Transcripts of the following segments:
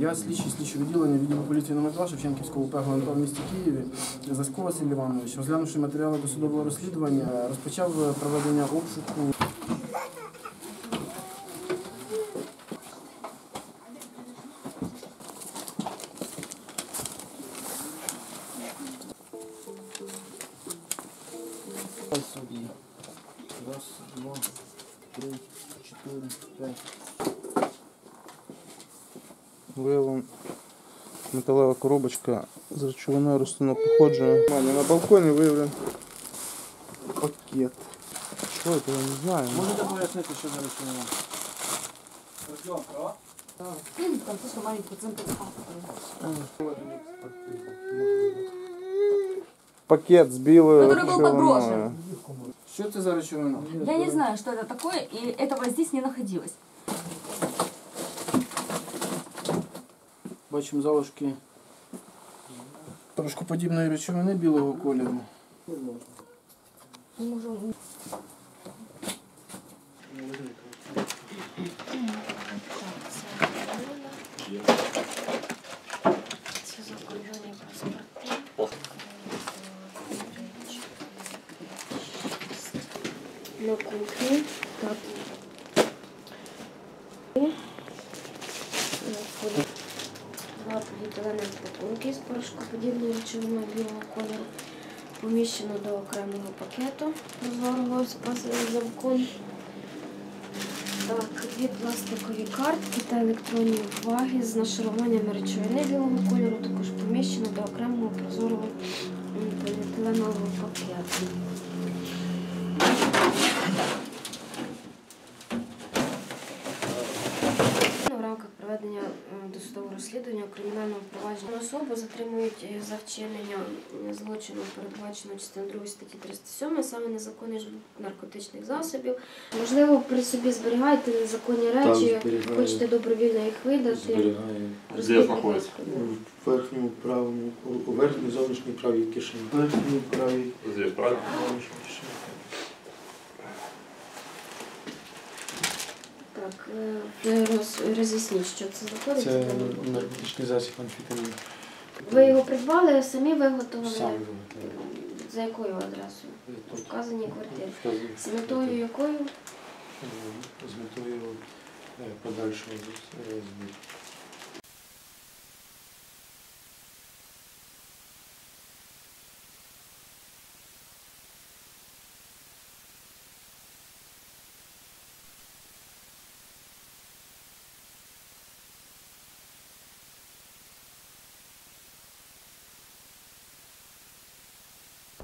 Я слідчий слідчого відділення відділу поліції номер 2 Шевченківського УП ГУНП в місті Києві. Засько Василь Іванович, розглянувши матеріали досудового розслідування, розпочав проведення обшуку. Раз, два, три, чотири, п'ять. Виявлена металева коробочка з речовиною рослинного походження. Маня, на балконі виявлен пакет. Що це, я не знаю. Можете пояснити, що за речовина? Там просто маленький процент Пакет з білою речовиною. подброшен. Що це за речовина? Я не знаю, что это такое, и этого здесь не находилось. Бачимо залишки трошки подібної речовини білого кольору. На кухні. Так. І входить Два поліетиленові пакунки з порошкоподібною речовиною білого кольору. Поміщено до окремого пакету розворового з завкон. Так, дві пластикові картки та електронні ваги з нашаруваннями речовини білого кольору також поміщено до окремого прозорого поліетиленового пакету. Е, досудового розслідування у кримінальному провадженні особу затримують е, за вчинення злочину, передбаченого частиною 2 статті 307, саме незаконний наркотичних засобів. Можливо, при собі зберігаєте незаконні речі, зберігаю. хочете добровільно їх видати. Розкажіть, знаходиться? в верхньому правому, у верхній зовнішній правій кишені. Верхній правій. Здесь, правильно? Зовнішній кишені. Так, е, роз- роз'ясніть, що це знаходиться. Це наркотичний засіб амфетамін. Ви його придбали, самі виготовили? Сам виготовили. За якою адресою? Вказаній квартирі. З метою якою? Е, З метою е, подальшого е,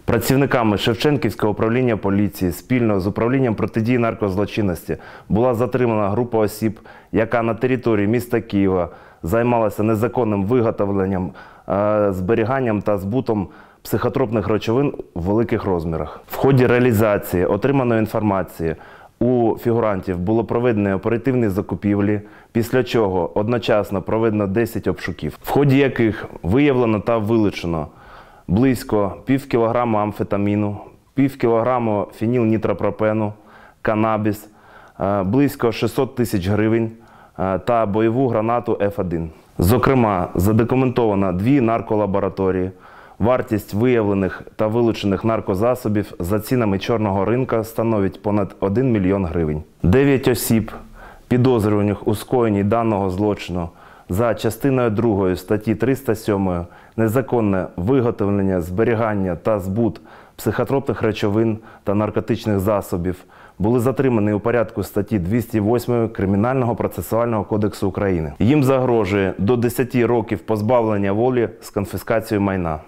Працівниками Шевченківського управління поліції спільно з управлінням протидії наркозлочинності була затримана група осіб, яка на території міста Києва займалася незаконним виготовленням, е, зберіганням та збутом психотропних речовин в великих розмірах. В ході реалізації отриманої інформації у фігурантів було проведено оперативні закупівлі, після чого одночасно проведено 10 обшуків, в ході яких виявлено та вилучено близько пів кілограма амфетаміну, пів кілограму фенілнітропропену, канабіс, е, близько 600 тисяч гривень е, та бойову гранату F1. Зокрема, задокументовано дві нарколабораторії. Вартість виявлених та вилучених наркозасобів за цінами чорного ринка становить понад 1 мільйон гривень. Дев'ять осіб, підозрюваних у скоєнні даного злочину за частиною 2 статті 307 незаконне виготовлення, зберігання та збут психотропних речовин та наркотичних засобів були затримані у порядку статті 208 Кримінального процесуального кодексу України. Їм загрожує до 10 років позбавлення волі з конфіскацією майна.